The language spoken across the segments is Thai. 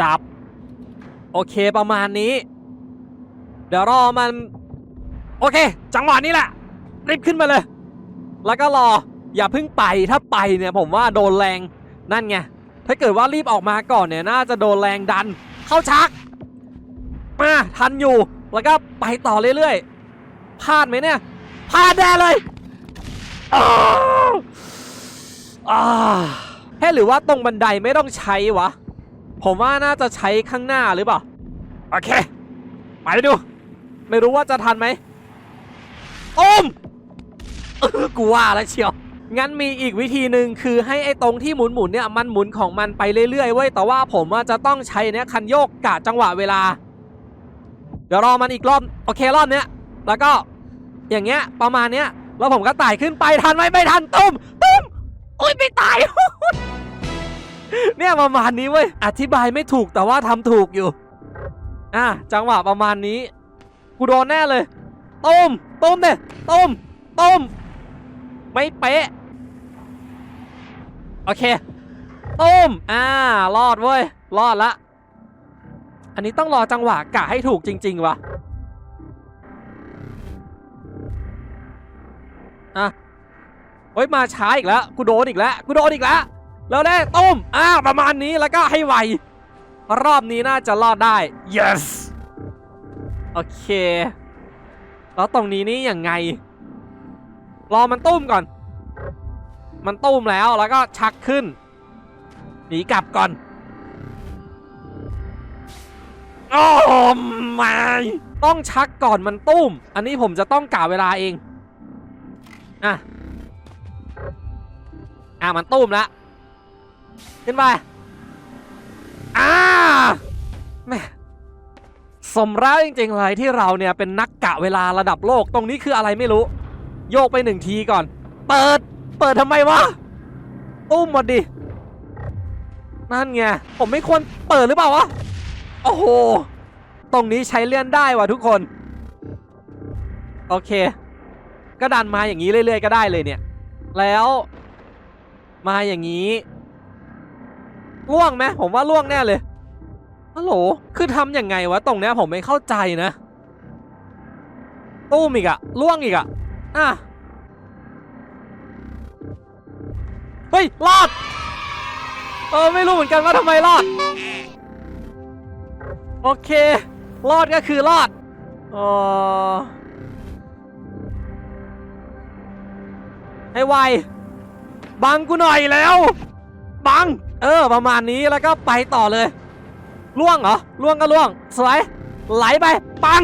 จับ โอเคประมาณนี้ เดี๋ยวรอมัน โอเค จังหวะนี้แหละรีบขึ้นมาเลย แล้วก็รออย่าเพิ่งไปถ้าไปเนี่ยผมว่าโดนแรงนั่นไงถ้าเกิดว่ารีบออกมาก่อนเนี่ยน่าจะโดนแรงดัน เข้าชักมาทันอยู่แล้วก็ไปต่อเรื่อยๆพลาดไหมเนี่ยพลาดแน่เลยอ้าวอ้าวเฮ้หรือว่าตรงบันไดไม่ต้องใช้วะ ผมว่าน่าจะใช้ข้างหน้าหรือเปล่า โอเค ไปดู ไม่รู้ว่าจะทันไหมโอมเออกูว่าแล้วเชียว งั้นมีอีกวิธีหนึ่งคือให้ไอ้ตรงที่หมุนหมุนๆเนี่ยมันหมุนของมันไปเรื่อยๆเว้ย แต่ว่าผมว่าจะต้องใช้เนี่ยคันโยกกะจังหวะเวลา เดี๋ยวรอมันอีกรอบ โอเครอบเนี้ย แล้วก็อย่างเงี้ยประมาณเนี้ย แล้วผมก็ไต่ขึ้นไปทันไหมไม่ทันตุ้มตุ้มโอ้ยไม่ตาย เนี่ยประมาณนี้เว้ย อธิบายไม่ถูกแต่ว่าทำถูกอยู่ อะจังหวะประมาณนี้ กูโดนแน่เลยตุ้มตุ้มเนี่ยตุ้มตุ้ม ไม่เป๊ะ โอเคตุ้ม อ่า รอดเว้ย รอดละ อันนี้ต้องรอจังหวะกะให้ถูกจริง ๆวะอะเฮ้ย มาช้าอีกแล้ว กูโดนอีกแล้ว กูโดนอีกแล้ว แล้วแน่ตุ้มอ่าประมาณนี้แล้วก็ให้ไว รอบนี้น่าจะรอดได้ yes โอเค แล้วตรงนี้นี่ยังไง รอมันตุ้มก่อน มันตุ้มแล้วแล้วก็ชักขึ้น หนีกลับก่อน โอ้ไม่ต้องชักก่อนมันตุ้ม อันนี้ผมจะต้องกะเวลาเอง อะ อะมันตุ้มแล้ว ขึ้นไปอ่าแม่สมแล้วจริงๆเลยที่เราเนี่ยเป็นนักกะเวลาระดับโลกตรงนี้คืออะไรไม่รู้ โยกไปหนึ่งทีก่อน เปิด เปิดทำไมวะตุ้มหมดดิ นั่นไง ผมไม่ควรเปิดหรือเปล่าวะ โอ้โห ตรงนี้ใช้เลื่อนได้ว่ะทุกคน โอเค ก็ดันมาอย่างนี้เรื่อยๆก็ได้เลยเนี่ย แล้ว มาอย่างนี้ ล่วงไหมผมว่าล่วงแน่เลยฮัลโหลคือทำยังไงวะตรงเนี้ยผมไม่เข้าใจนะตู้มอีกอะล่วงอีกอะอะเฮ้ยรอดเออไม่รู้เหมือนกันว่าทำไมรอด โอเค รอดก็คือรอดออให้ไวบังกูหน่อยแล้ว บัง เออ ประมาณนี้แล้วก็ไปต่อเลยล่วงเหรอล่วงก็ล่วง สวย ไหลไปปัง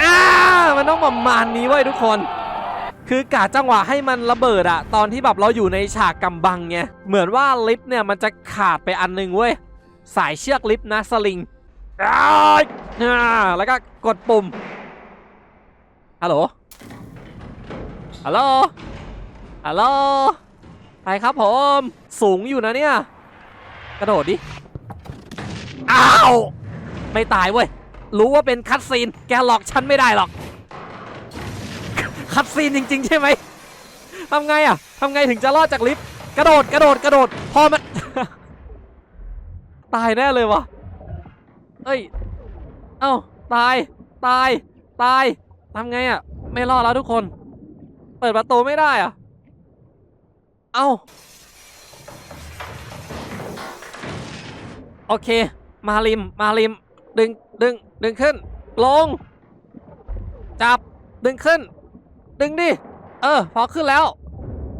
อามันต้องประมาณนี้เว้ทุกคน คือกาจังหวะให้มันระเบิดอะตอนที่แบบเราอยู่ในฉากกำบังไงเหมือนว่าลิฟต์เนี่ยมันจะขาดไปอันหนึงเว้ยสายเชือกลิฟต์นะสลิงอ้ายอ่าแล้วก็กดปุ่ม ฮัลโหล ฮัลโหล ฮัลโหล ไปครับผม สูงอยู่นะเนี่ย กระโดดดิ อ้าว ไม่ตายเว้ย รู้ว่าเป็นคัตซีน แกหลอกฉันไม่ได้หรอก คัตซีนจริง ๆ ใช่ไหม ทำไงอะทำไงถึงจะรอดจากลิฟต์ กระโดด กระโดด กระโดด พอมัน ตายแน่เลยวะเอ้ย เอ้า ตาย ตาย ตาย ทำไงอะ ไม่รอดแล้วทุกคน เปิดประตูไม่ได้อะ เอ้า โอเค มาริม มาริม ดึง ดึง ดึงขึ้น ลง จับ ดึงขึ้น ดึงดิ เออ พอขึ้นแล้ว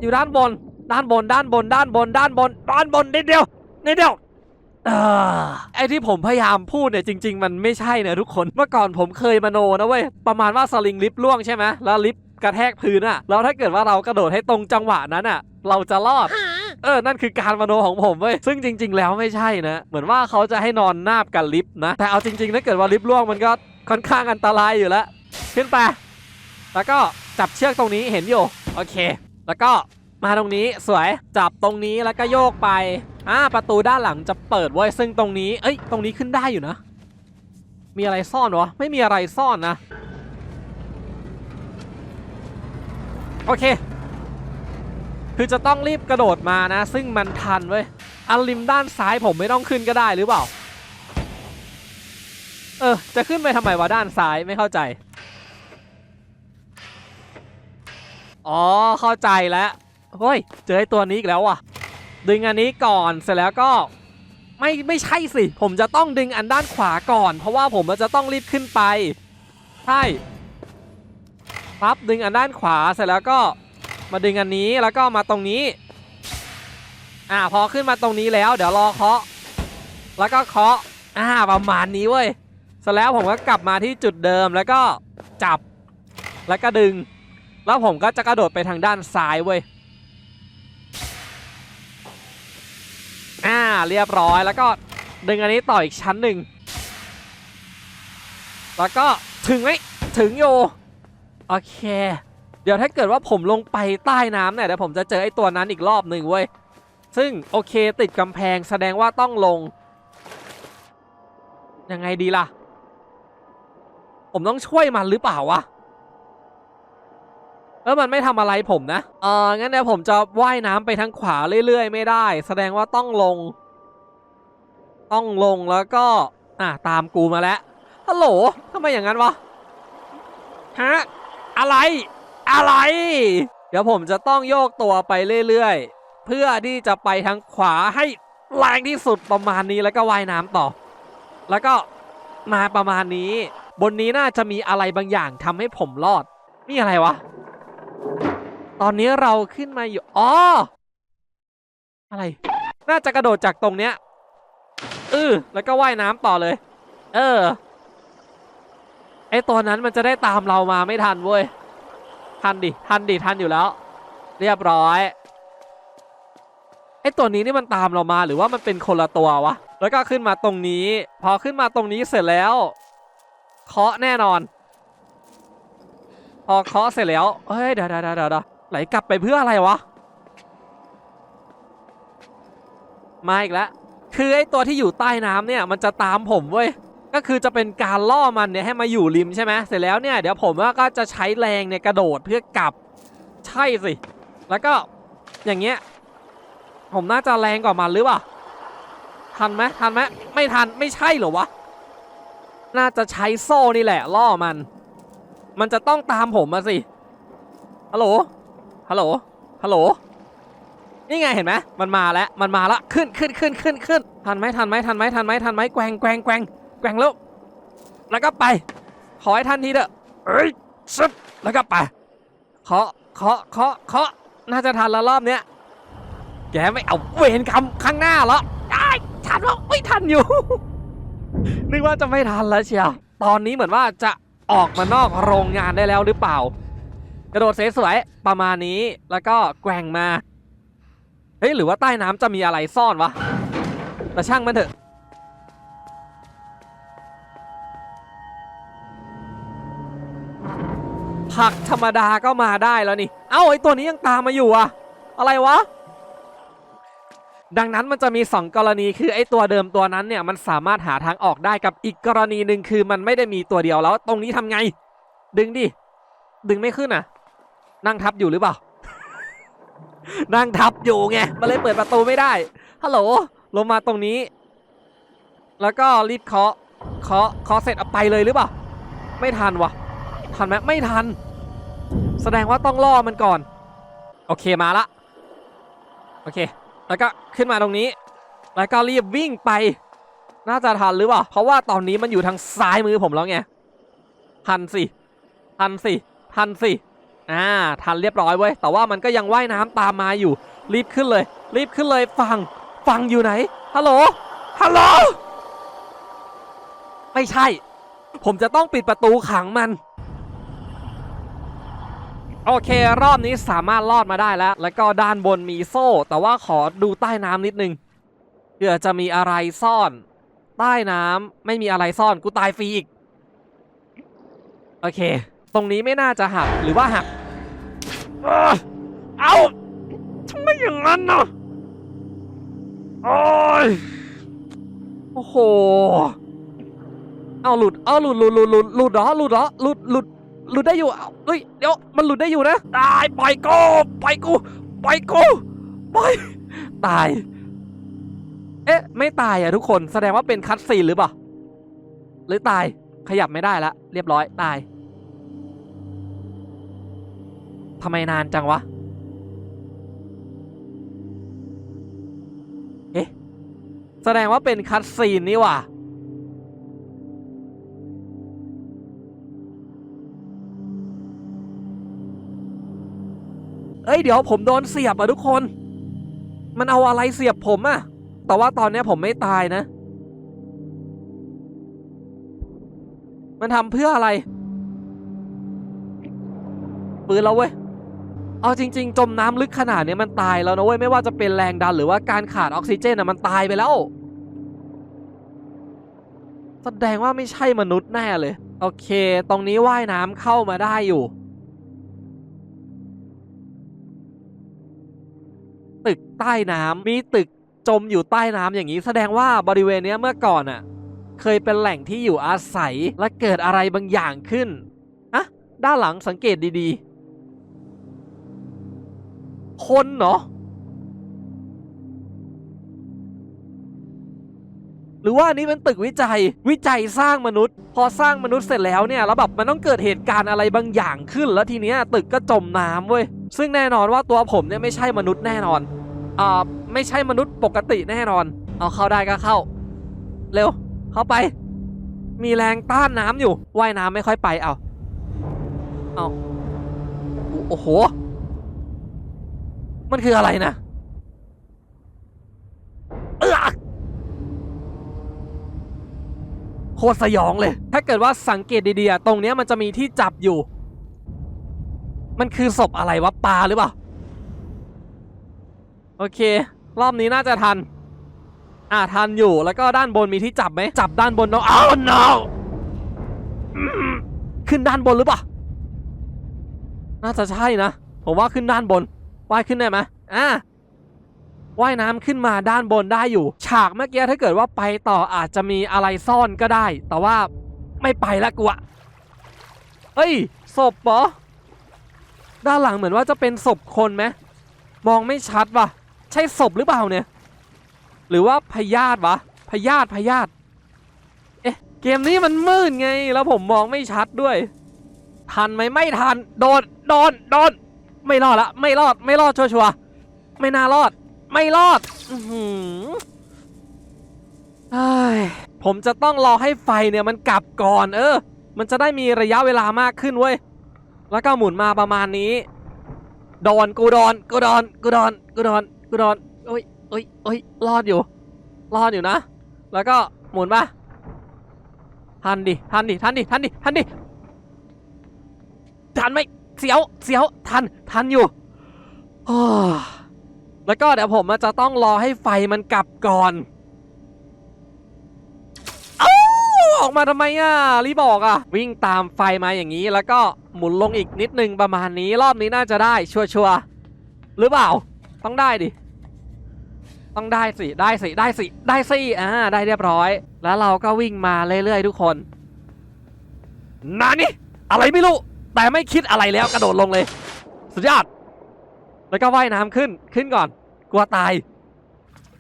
อยู่ด้านบน ด้านบน ด้านบน ด้านบน ด้านบน ด้านบนนิดเดียว นิดเดียว ไอ้ที่ผมพยายามพูดเนี่ยจริง ๆ มันไม่ใช่นะทุกคนเมื่อก่อนผมเคยมโนนะเว้ยประมาณว่าสลิงลิฟต์ล่วงใช่ไหมแล้วลิฟต์กระแทกพื้นอะแล้วถ้าเกิดว่าเรากระโดดให้ตรงจังหวะนั้นอะเราจะรอดเออ นั่นคือการมโนของผมเว้ย ซึ่งจริง ๆ แล้วไม่ใช่นะ เหมือนว่าเขาจะให้นอนนาบกับลิฟต์นะ แต่เอาจริงๆ ถ้าเกิดว่าลิฟต์ล่วงมันก็ค่อนข้างอันตรายอยู่แล้ว ขึ้นไป แล้วก็จับเชือกตรงนี้เห็นอยู่ โอเค แล้วก็ มาตรงนี้สวยจับตรงนี้แล้วก็โยกไปอ่าประตูด้านหลังจะเปิดไว้ซึ่งตรงนี้ เอ้ย ตรงนี้ขึ้นได้อยู่นะ มีอะไรซ่อนวะไม่มีอะไรซ่อนนะ โอเค คือจะต้องรีบกระโดดมานะ ซึ่งมันทันเว้ยอันริมด้านซ้ายผมไม่ต้องขึ้นก็ได้หรือเปล่า เออ จะขึ้นไปทำไมวะด้านซ้ายไม่เข้าใจ อ๋อ เข้าใจแล้ว เฮ้ย เจอไอ้ตัวนี้อีกแล้วว่ะ ดึงอันนี้ก่อนเสร็จแล้วก็ไม่ไม่ใช่สิ ผมจะต้องดึงอันด้านขวาก่อน เพราะว่าผมจะต้องรีบขึ้นไป ใช่ปั๊บดึงอันด้านขวาเสร็จแล้วก็มาดึงอันนี้แล้วก็มาตรงนี้ อ่าพอขึ้นมาตรงนี้แล้ว เดี๋ยวรอเคาะ แล้วก็เคาะ อ่าประมาณนี้เว้ยเสร็จแล้วผมก็กลับมาที่จุดเดิมแล้วก็จับ แล้วก็ดึง แล้วผมก็จะกระโดดไปทางด้านซ้ายเว้ย อ่าเรียบร้อยแล้วก็ดึงอันนี้ต่ออีกชั้นหนึ่งแล้วก็ถึงไหมถึงอยู่โอเค เดี๋ยวถ้าเกิดว่าผมลงไปใต้น้ำเนี่ยเดี๋ยวผมจะเจอไอ้ตัวนั้นอีกรอบหนึ่งเว้ยซึ่งโอเคติดกำแพงแสดงว่าต้องลง ยังไงดีล่ะ ผมต้องช่วยมันหรือเปล่าวะ เออมันไม่ทำอะไรผมนะเอองั้นเดี๋ยวผมจะว่ายน้ำไปทางขวาเรื่อยๆ ไม่ได้ แสดงว่าต้องลง ต้องลงแล้วก็ อะตามกูมาแล้วฮัลโหลทำไมอย่างนั้นวะฮะอะไร อะไร เดี๋ยวผมจะต้องโยกตัวไปเรื่อยๆ เพื่อที่จะไปทางขวาให้แรงที่สุดประมาณนี้แล้วก็ว่ายน้ำต่อ แล้วก็มาประมาณนี้ บนนี้น่าจะมีอะไรบางอย่างทำให้ผมรอด นี่อะไรวะ อนนี้เราขึ้นมาอยู่อ๋ออะไร น่าจะกระโดดจากตรงเนี้ยเออแล้วก็ว่ายน้ำต่อเลย เออ ไอตัวนั้นมันจะได้ตามเรามาไม่ทันเว้ย ทันดิ ทันดิ ทันอยู่แล้ว เรียบร้อย ไอตัวนี้นี่มันตามเรามาหรือว่ามันเป็นคนละตัววะ แล้วก็ขึ้นมาตรงนี้ พอขึ้นมาตรงนี้เสร็จแล้ว เคาะแน่นอน พอเคาะเสร็จแล้ว เฮ้ยเดี๋ยวเดี๋ยวเดี๋ยวเดี๋ยว ไหลกลับไปเพื่ออะไรวะ มาอีกแล้ว คือไอตัวที่อยู่ใต้น้ำเนี่ยมันจะตามผมเว้ย ก็คือจะเป็นการล่อมันเนี่ยให้มาอยู่ริมใช่ไหมเสร็จแล้วเนี่ยเดี๋ยวผมก็จะใช้แรงเนี่ยกระโดดเพื่อกลับ ใช่สิ แล้วก็อย่างเงี้ย ผมน่าจะแรงกว่ามันหรือเปล่า ทันไหมทันไหมไม่ทันไม่ใช่เหรอวะ น่าจะใช้โซ่นี่แหละล่อมัน มันจะต้องตามผมมาสิฮัลโหล ฮัลโหล ฮัลโหล นี่ไงเห็นไหมมันมาแล้ว มันมาละ ขึ้นขึ้นขึ้นขึ้นขึ้น ทันไหมทันไหมทันไหมทันไหมทันไหมแกว่งแกว่งแกว่งแกว่งแล้ว แล้วก็ไป ขอให้ทันทีเด้อเอ้ยซึบแล้วก็ไป เคาะ เคาะ เคาะ เคาะ น่าจะทันล้วรอบเนี้ย แกไม่เอาเวรคำข้างหน้าเหรอได้ทันแล้วไม่ทันอยู่ นึกว่าจะไม่ทันแล้วเชียว ตอนนี้เหมือนว่าจะออกมานอกโรงงานได้แล้วหรือเปล่า กระโดดเซฟสวยประมาณนี้แล้วก็แกว่งมา เฮ้ยหรือว่าใต้น้ำจะมีอะไรซ่อนวะ แต่ช่างมันเถอะ ผักธรรมดาก็มาได้แล้วนี่ เอ้าไอตัวนี้ยังตามมาอยู่อะอะไรวะ ดังนั้นมันจะมี 2 กรณีคือไอตัวเดิมตัวนั้นเนี่ยมันสามารถหาทางออกได้กับอีกกรณีหนึ่งคือมันไม่ได้มีตัวเดียวแล้ว ตรงนี้ทำไง ดึงดิ ดึงไม่ขึ้นอะ นั่งทับอยู่หรือเปล่า นั่งทับอยู่ไงมันเลยเปิดประตูไม่ได้ฮัลโหลลงมาตรงนี้ แล้วก็รีบเคาะเคาะเคาะเสร็จเอาไปเลยหรือเปล่า ไม่ทันวะทันไหมไม่ทัน แสดงว่าต้องล่อมันก่อน โอเคมาละโอเค แล้วก็ขึ้นมาตรงนี้ แล้วก็รีบวิ่งไป น่าจะทันหรือเปล่า เพราะว่าตอนนี้มันอยู่ทางซ้ายมือผมแล้วไง ทันสิ ทันสิ ทันสิ อ่าทันเรียบร้อยเว้ยแต่ว่ามันก็ยังว่ายน้ำตามมาอยู่ รีบขึ้นเลย รีบขึ้นเลยฟังฟังอยู่ไหนฮัลโหลฮัลโหลไม่ใช่ ผมจะต้องปิดประตูขังมัน โอเครอบนี้สามารถรอดมาได้แล้ว แล้วก็ด้านบนมีโซ่ แต่ว่าขอดูใต้น้ำนิดนึงเผื่อจะมีอะไรซ่อน ใต้น้ำไม่มีอะไรซ่อนกูตายฟรีอีก โอเค ตรงนี้ไม่น่าจะหักหรือว่าหัก เอ้อเอาทำไมอย่างนั้นน่ะโอ้ยโอ้โห เอาหลุด เอาหลุดหลุดหลุดหลุดหลุดเหรอหลุดเหรอหลุดหลุดหลุดได้อยู่เอาเฮ้ยเดี๋ยวมันหลุดได้อยู่นะตายปล่อยกูปล่อยกูปล่อยกูปล่อยตาย เอ๊ะ ไม่ตายอะทุกคนแสดงว่าเป็นคัตซีนหรือเปล่าหรือตายขยับไม่ได้ละเรียบร้อยตาย ทำไมนานจังวะ เอ๊ะ แสดงว่าเป็นคัตซีนนี่ว่าเอ้ยเดี๋ยวผมโดนเสียบอะทุกคน มันเอาอะไรเสียบผมอะแต่ว่าตอนนี้ผมไม่ตายนะ มันทำเพื่ออะไรปืนแล้วเว้ย เอาจริง ๆ จมน้ำลึกขนาดนี้มันตายแล้วนะเว้ยไม่ว่าจะเป็นแรงดันหรือว่าการขาดออกซิเจนอะมันตายไปแล้ว แสดงว่าไม่ใช่มนุษย์แน่เลย โอเค ตรงนี้ว่ายน้ำเข้ามาได้อยู่ ตึกใต้น้ำมีตึกจมอยู่ใต้น้ำอย่างนี้ แสดงว่าบริเวณนี้เมื่อก่อนอะ เคยเป็นแหล่งที่อยู่อาศัยและเกิดอะไรบางอย่างขึ้นอะด้านหลังสังเกตดีๆ คนเหรอ หรือว่าอันนี้เป็นตึกวิจัยวิจัยสร้างมนุษย์ พอสร้างมนุษย์เสร็จแล้วเนี่ยแล้วแบบมันต้องเกิดเหตุการณ์อะไรบางอย่างขึ้น แล้วทีเนี้ยตึกก็จมน้ำเว้ยซึ่งแน่นอนว่าตัวผมเนี่ยไม่ใช่มนุษย์แน่นอนอ่าไม่ใช่มนุษย์ปกติแน่นอน เอาเข้าได้ก็เข้า เร็ว เข้าไป มีแรงต้านน้ำอยู่ว่ายน้ำไม่ค่อยไปเอาเอาโอ้โห มันคืออะไรนะเออโคตรสยองเลย ถ้าเกิดว่าสังเกตดีๆตรงเนี้ยมันจะมีที่จับอยู่ มันคือศพอะไรวะปลาหรือเปล่า โอเค รอบนี้น่าจะทัน อ่าทันอยู่ แล้วก็ด้านบนมีที่จับไหม จับด้านบนเนาะอ้าว no ขึ้นด้านบนหรือเปล่า น่าจะใช่นะ ผมว่าขึ้นด้านบน ว่ายขึ้นได้ไหมอ่าว่ายน้ำขึ้นมาด้านบนได้อยู่ ฉากเมื่อกี้ถ้าเกิดว่าไปต่ออาจจะมีอะไรซ่อนก็ได้ แต่ว่าไม่ไปละกูอะเฮ้ยศพเหรอด้านหลังเหมือนว่าจะเป็นศพคนไหมมองไม่ชัดว่ะ ใช่ศพหรือเปล่าเนี่ย หรือว่าพยาธิวะพยาธิพยาธิเอ๊ะเกมนี้มันมืดไงแล้วผมมองไม่ชัดด้วย ทันไหมไม่ทัน โดนโดนโดน ไม่รอดละไม่รอดไม่รอดชัวร์ๆไม่น่ารอด ไม่รอดอือผมจะต้องรอให้ไฟเนี่ยมันกลับก่อน เออ มันจะได้มีระยะเวลามากขึ้นเว้ยแล้วก็หมุนมาประมาณนี้โดนกูโดนกูโดนกูโดนกูโดนกูโดนโอ้ยเอ้ยเอ้ยรอดอยู่ รอดอยู่นะ แล้วก็หมุนมาทันดิทันดิทันดิทันดิทันดิทันไหม สียวเสียวทันทันอยู่แล้วก็เดี๋ยวผมจะต้องรอให้ไฟมันกลับก่อนออกมาทำไมอะรีบบอกอะ วิ่งตามไฟมาอย่างนี้ แล้วก็หมุนลงอีกนิดนึงประมาณนี้รอบนี้น่าจะได้ชัวร์ๆหรือเปล่า ต้องได้ดิ ต้องได้สิ ได้สิ ได้สิ ได้สิ อ่า ได้เรียบร้อย แล้วเราก็วิ่งมาเรื่อยๆทุกคนนานี่อะไรไม่รู้ แต่ไม่คิดอะไรแล้วกระโดดลงเลย สุดยอด แล้วก็ว่ายน้ำขึ้นขึ้นก่อน กลัวตาย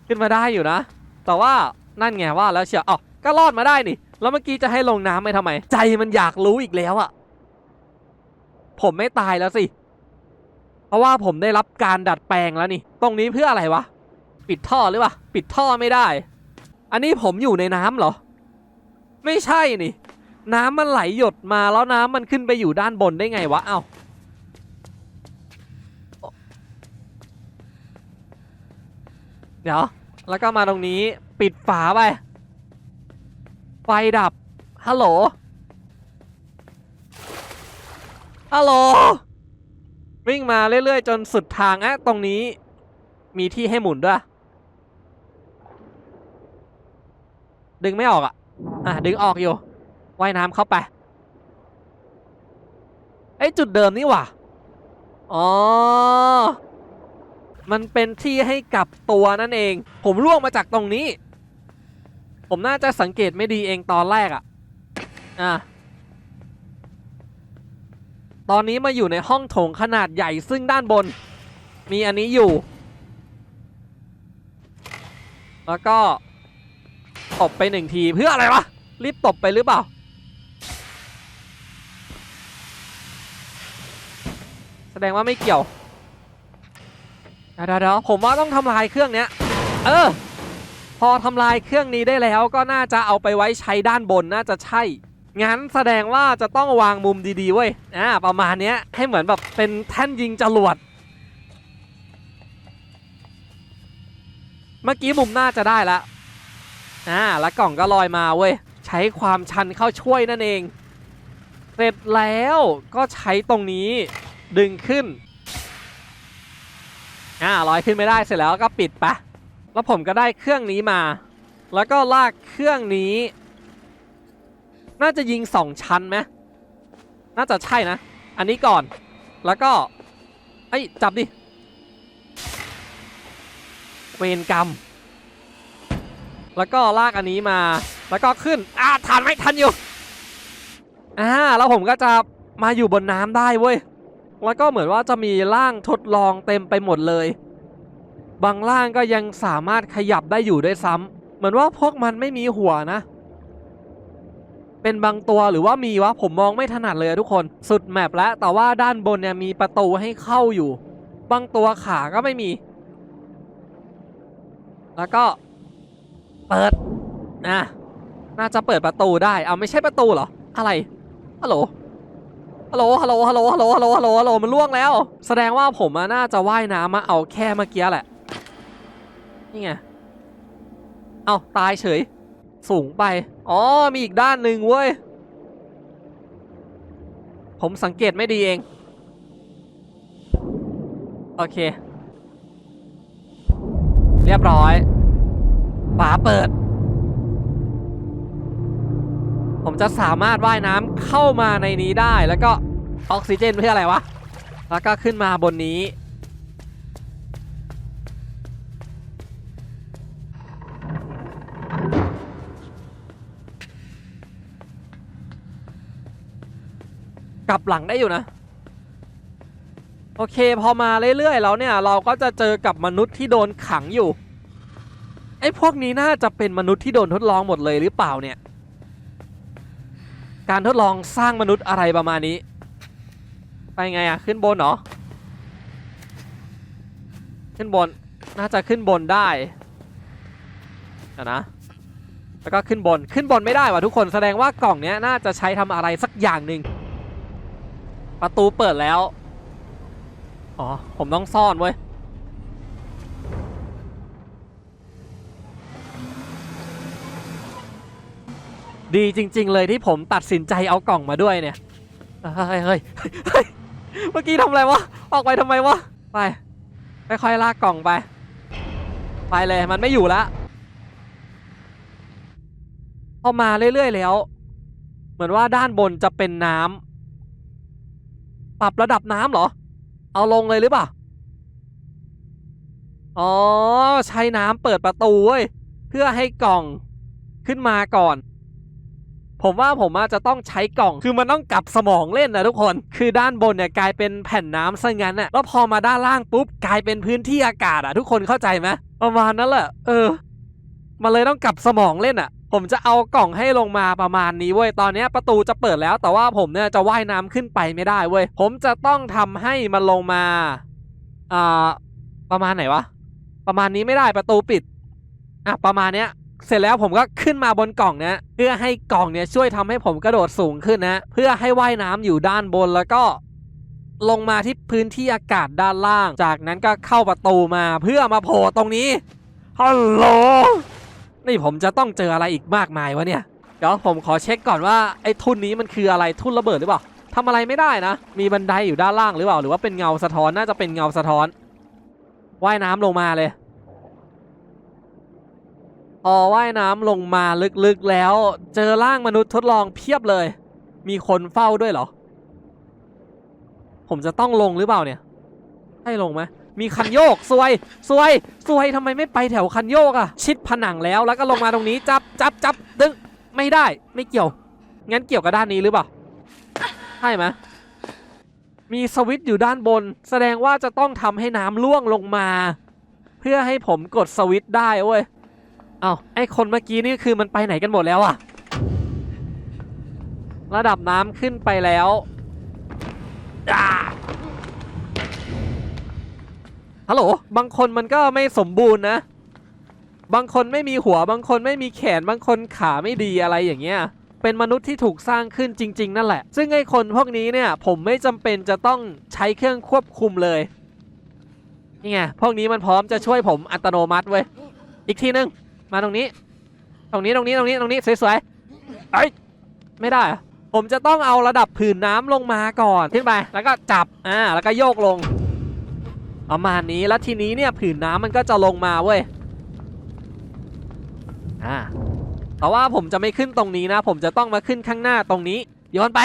ขึ้นมาได้อยู่นะ แต่ว่านั่นไงว่าแล้วเชียวอ๋อก็รอดมาได้นี่ แล้วเมื่อกี้จะให้ลงน้ำไปทำไม ใจมันอยากรู้อีกแล้วอะผมไม่ตายแล้วสิ เพราะว่าผมได้รับการดัดแปลงแล้วนี่ ตรงนี้เพื่ออะไรวะ ปิดท่อหรือเปล่า ปิดท่อไม่ได้ อันนี้ผมอยู่ในน้ำเหรอ ไม่ใช่นี่ น้ำมันไหลหยดมาแล้วน้ำมันขึ้นไปอยู่ด้านบนได้ไงวะ เอ้าเดี๋ยว แล้วก็มาตรงนี้ปิดฝาไป ไฟดับ ฮัลโหล ฮัลโหล วิ่งมาเรื่อยๆ จนสุดทางอะตรงนี้มีที่ให้หมุนด้วย ดึงไม่ออกอะอะ ดึงออกอยู่ ว่ายน้ำเข้าไปไอ้ยจุดเดิมนี่หว่า อ๋อ มันเป็นที่ให้กลับตัวนั่นเอง ผมล่วงมาจากตรงนี้ ผมน่าจะสังเกตไม่ดีเองตอนแรกอะอะ ตอนนี้มาอยู่ในห้องโถงขนาดใหญ่ซึ่งด้านบน มีอันนี้อยู่ แล้วก็ตบไปหนึ่งทีเพื่ออะไรวะ รีบตบไปหรือเปล่า แสดงว่าไม่เกี่ยวเดี๋ยวเดี๋ยวผมว่าต้องทำลายเครื่องเนี้ย เออ พอทำลายเครื่องนี้ได้แล้วก็น่าจะเอาไปไว้ใช้ด้านบนน่าจะใช่ งั้นแสดงว่าจะต้องวางมุมดีๆเว้ย อ่า ประมาณเนี้ยให้เหมือนแบบเป็นแท่นยิงจรวด เมื่อกี้มุมหน้าจะได้ละอ่า แล้วกล่องก็ลอยมาเว้ย ใช้ความชันเข้าช่วยนั่นเอง เสร็จแล้วก็ใช้ตรงนี้ ดึงขึ้นอ่าลอยขึ้นไม่ได้เสร็จแล้วก็ปิดปะแล้วผมก็ได้เครื่องนี้มา แล้วก็ลากเครื่องนี้ น่าจะยิงสองชั้นไหมน่าจะใช่นะ อันนี้ก่อน แล้วก็ไอ้ยจับดิ เวรกรรม แล้วก็ลากอันนี้มา แล้วก็ขึ้น อ่าทันไหมทันอยู่ อ่า แล้วผมก็จะมาอยู่บนน้ำได้เว้ย แล้วก็เหมือนว่าจะมีร่างทดลองเต็มไปหมดเลย บางร่างก็ยังสามารถขยับได้อยู่ด้วยซ้ำเหมือนว่าพวกมันไม่มีหัวนะ เป็นบางตัวหรือว่ามีวะผมมองไม่ถนัดเลยทุกคนสุดแมปแล้วแต่ว่าด้านบนเนี่ยมีประตูให้เข้าอยู่ บางตัวขาก็ไม่มี แล้วก็เปิดนะน่าจะเปิดประตูได้ เอาไม่ใช่ประตูเหรอ อะไรฮัลโหล ฮัลโหล ฮัลโหล ฮัลโหล ฮัลโหล ฮัลโหล ฮัลโหล ฮัลโหล มันล่วงแล้ว แสดงว่าผมน่าจะว่ายน้ำมาเอาแค่เมื่อกี้แหละ นี่ไง เอาตายเฉย สูงไป อ๋อ มีอีกด้านหนึ่งเว้ย ผมสังเกตไม่ดีเอง โอเค เรียบร้อยฝาเปิด ผมจะสามารถว่ายน้ำเข้ามาในนี้ได้แล้วก็ ออกซิเจนเพื่ออะไรวะ แล้วก็ขึ้นมาบนนี้ กลับหลังได้อยู่นะ โอเคพอมาเรื่อยๆแล้วเนี่ย เราก็จะเจอกับมนุษย์ที่โดนขังอยู่ ไอ้พวกนี้น่าจะเป็นมนุษย์ที่โดนทดลองหมดเลยหรือเปล่าเนี่ย การทดลองสร้างมนุษย์อะไรประมาณนี้ ไปไงอะขึ้นบนเหรอ ขึ้นบน น่าจะขึ้นบนได้นะ แล้วก็ขึ้นบน ขึ้นบนไม่ได้ว่ะทุกคน แสดงว่ากล่องเนี้ยน่าจะใช้ทำอะไรสักอย่างหนึ่ง ประตูเปิดแล้ว อ๋อ ผมต้องซ่อนเว้ยดีจริง ๆ เลยที่ผมตัดสินใจเอากล่องมาด้วยเนี่ย เฮ้ยเฮ้ย เมื่อกี้ทำอะไรวะ ออกไปทำไมวะไปค่อยลากกล่องไป ไปเลยมันไม่อยู่แล้วพอมาเรื่อยๆแล้ว เหมือนว่าด้านบนจะเป็นน้ำปรับระดับน้ำเหรอ เอาลงเลยหรือเปล่า อ๋อ ใช้น้ำเปิดประตูเว้ย เพื่อให้กล่องขึ้นมาก่อน ผมว่าผมอาจจะต้องใช้กล่อง คือมันต้องกลับสมองเล่นนะทุกคน คือด้านบนเนี่ยกลายเป็นแผ่นน้ำซะงั้นน่ะ แล้วพอมาด้านล่างปุ๊บกลายเป็นพื้นที่อากาศอะทุกคนเข้าใจไหมประมาณนั้นแหละ เออ มันเลยต้องกลับสมองเล่นอะ ผมจะเอากล่องให้ลงมาประมาณนี้เว้ย ตอนนี้ประตูจะเปิดแล้ว แต่ว่าผมเนี่ยจะว่ายน้ำขึ้นไปไม่ได้เว้ย ผมจะต้องทำให้มันลงมา อ่า ประมาณไหนวะ ประมาณนี้ไม่ได้ประตูปิด อะประมาณเนี้ย เสร็จแล้วผมก็ขึ้นมาบนกล่องเนี้ยเพื่อให้กล่องเนี้ยช่วยทำให้ผมกระโดดสูงขึ้นนะ เพื่อให้ว่ายน้ำอยู่ด้านบนแล้วก็ลงมาที่พื้นที่อากาศด้านล่าง จากนั้นก็เข้าประตูมาเพื่อมาโผล่ตรงนี้ฮัลโหลนี่ผมจะต้องเจออะไรอีกมากมายวะเนี่ย เดี๋ยวผมขอเช็คก่อนว่าไอ้ทุนนี้มันคืออะไรทุนระเบิดหรือเปล่าทำอะไรไม่ได้นะ มีบันไดอยู่ด้านล่างหรือเปล่า หรือว่าเป็นเงาสะท้อนน่าจะเป็นเงาสะท้อนว่ายน้ำลงมาเลย พอว่ายน้ำลงมาลึกๆแล้ว เจอร่างมนุษย์ทดลองเพียบเลย มีคนเฝ้าด้วยเหรอ ผมจะต้องลงหรือเปล่าเนี่ย ให้ลงไหมมีคันโยกสวยสวยสวยทำไมไม่ไปแถวคันโยกอะชิดผนังแล้วแล้วก็ลงมาตรงนี้จับจับจับดึงไม่ได้ไม่เกี่ยว งั้นเกี่ยวกับด้านนี้หรือเปล่าใช่ไหมมีสวิตช์อยู่ด้านบน แสดงว่าจะต้องทำให้น้ำล่วงลงมา เพื่อให้ผมกดสวิตช์ได้เว้ย เอาไอคนเมื่อกี้นี่คือมันไปไหนกันหมดแล้วอะระดับน้ำขึ้นไปแล้วฮัลโหล บางคนมันก็ไม่สมบูรณ์นะ บางคนไม่มีหัว บางคนไม่มีแขน บางคนขาไม่ดีอะไรอย่างเงี้ย เป็นมนุษย์ที่ถูกสร้างขึ้นจริง ๆ นั่นแหละ ซึ่งไอ้คนพวกนี้เนี่ย ผมไม่จำเป็นจะต้องใช้เครื่องควบคุมเลย นี่ไง พวกนี้มันพร้อมจะช่วยผมอัตโนมัติเว้ย อีกทีนึง มาตรงนี้ ตรงนี้ตรงนี้ตรงนี้ตรงนี้สวยๆเอ้ยไม่ได้ ผมจะต้องเอาระดับผืนน้ำลงมาก่อนขึ้นไป แล้วก็จับอ่าแล้วก็โยกลงประมาณนี้แล้วทีนี้เนี่ยผืนน้ำมันก็จะลงมาเว้ยอ่าแต่ว่าผมจะไม่ขึ้นตรงนี้นะ ผมจะต้องมาขึ้นข้างหน้าตรงนี้โยนไป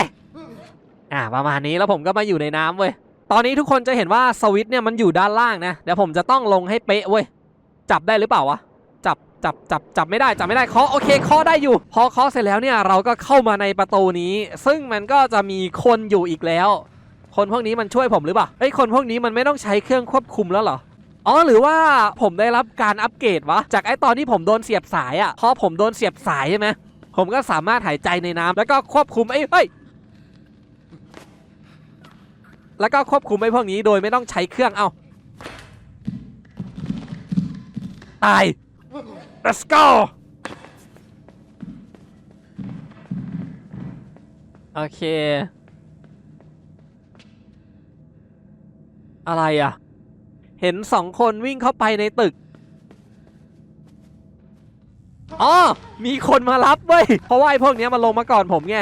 อ่า ประมาณนี้แล้วผมก็มาอยู่ในน้ำเว้ยตอนนี้ทุกคนจะเห็นว่าสวิตเนี่ยมันอยู่ด้านล่างนะ เดี๋ยวผมจะต้องลงให้เป๊ะเว้ย จับได้หรือเปล่าวะ จับจับจับไม่ได้จับไม่ได้เคาะโอเคเคาะได้อยู่ พอเคาะเสร็จแล้วเนี่ยเราก็เข้ามาในประตูนี้ ซึ่งมันก็จะมีคนอยู่อีกแล้ว คนพวกนี้มันช่วยผมหรือเปล่าเอ้คนพวกนี้มันไม่ต้องใช้เครื่องควบคุมแล้วเหรออ๋อหรือว่าผมได้รับการอัปเกรดวะจากไอ้ตอนที่ผมโดนเสียบสายอะ่ะพอผมโดนเสียบสายใช่ไหมผมก็สามารถหายใจในน้ำแล้วก็ควบคุมไอ้เฮ้ยแล้วก็ควบคุมไอ้พวกนี้โดยไม่ต้องใช้เครื่องเอาตาย let's go โอเค อะไรอะ เห็นสองคนวิ่งเข้าไปในตึกอ๋อมีคนมารับเว้ย เพราะว่าไอ้พวกเนี้ยมันลงมาก่อนผมไง